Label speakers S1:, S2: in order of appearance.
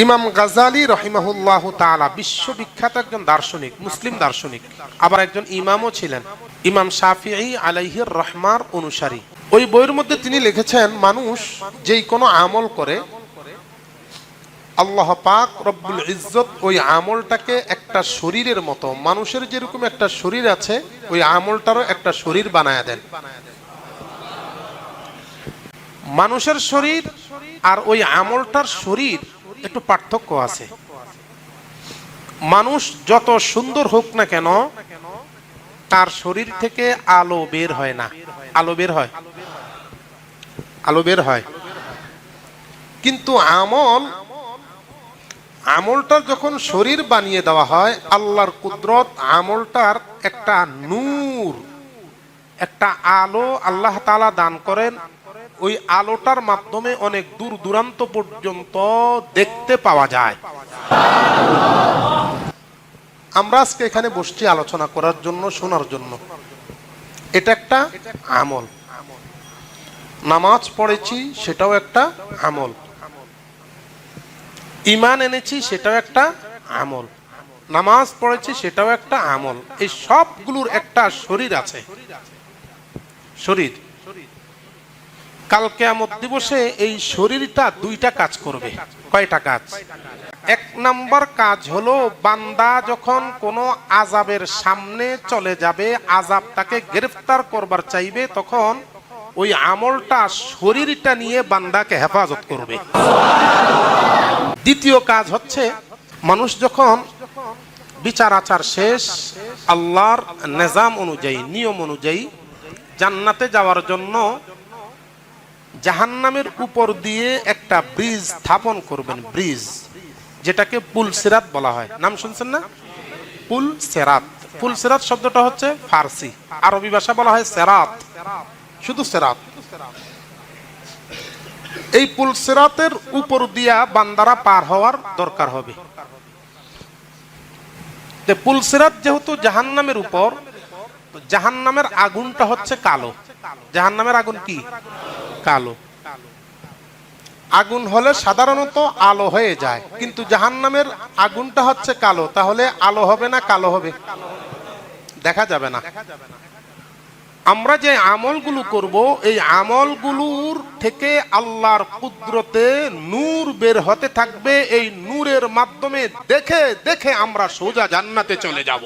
S1: ইমাম গাজালি রহিমাহুল্লাহ তাআলা বিশ্ববিখ্যাত একজন দার্শনিক, মুসলিম দার্শনিক। আবার একজন ইমামও ছিলেন, ইমাম শাফিঈ আলাইহির রহমার অনুসারী। ওই বইয়ের মধ্যে তিনি লিখেছেন, মানুষ যেই কোনো আমল করে, আল্লাহ পাক রব্বুল ইজ্জত ওই আমলটাকে একটা শরীরের মতো, মানুষের যেরকম একটা শরীর আছে, ওই আমলটারও একটা শরীর বানায় দেন। মানুষের শরীর আর ওই আমলটার শরীর একটু পার্থক্য আছে। মানুষ যত সুন্দর হোক না কেন, তার শরীর থেকে আলো বের হয় না। আলো বের হয়। আলো বের হয়। কিন্তু আমল আমলটার যখন শরীর বানিয়ে দেওয়া হয়, আল্লাহর কুদরত আমলটার একটা নূর, একটা আলো আল্লাহ তালা দান করেন ওই আলোটার মাধ্যমে অনেক দূর দূরান্ত পর্যন্ত দেখতে পাওয়া যায়। আমরা আজকে এখানে বসছি আলোচনা করার জন্য, শোনার জন্য। এটা একটা আমল। নামাজ পড়েছি, সেটাও একটা আমল। ইমান এনেছি, সেটাও একটা আমল। নামাজ পড়েছি, সেটাও একটা আমল। এই সবগুলোর একটা শরীর আছে। শরীর। কাল কেয়ামত দিবসে এই শরীরটা দুইটা কাজ করবে। কয়টা কাজ? এক নাম্বার কাজ হলো বান্দা যখন কোনো আজাবের সামনে চলে যাবে আজাব তাকে গ্রেফতার করবার চাইবে, তখন ওই আমলটা শরীরটা নিয়ে বান্দাকে হেফাজত করবে। দ্বিতীয় কাজ হচ্ছে মানুষ যখন বিচার আচার শেষ, আল্লাহর নিজাম অনুযায়ী, নিয়ম অনুযায়ী জান্নাতে যাওয়ার জন্য জাহান্নামের উপর দিয়ে একটা ব্রিজ স্থাপন করবেন, ব্রিজ, যেটাকে পুল সেরাত বলা হয়। নাম শুনছেন না? পুল সেরাত। পুল সেরাত শব্দটা হচ্ছে ফার্সি। আরবি ভাষা বলা হয় সেরাত। শুধু সেরাত। এই পুল সেরাতের উপর দিয়া বান্দারা পার হওয়ার দরকার হবে। পুল সেরাত যেহেতু জাহান্নামের উপর জাহান্নামের আগুনটা হচ্ছে কালো। জাহান্নামের আগুন কি? কালো। আগুন হলে সাধারণত আলো হয়ে যায়, কিন্তু জাহান্নামের আগুনটা হচ্ছে কালো, তাহলে আলো হবে না কালো হবে? দেখা যাবে না। আমরা যে আমলগুলো করব, এই আমলগুলোর থেকে আল্লাহর কুদরতে নূর বের হতে থাকবে। এই নূরের মাধ্যমে দেখে দেখে আমরা সোজা জান্নাতে চলে যাব।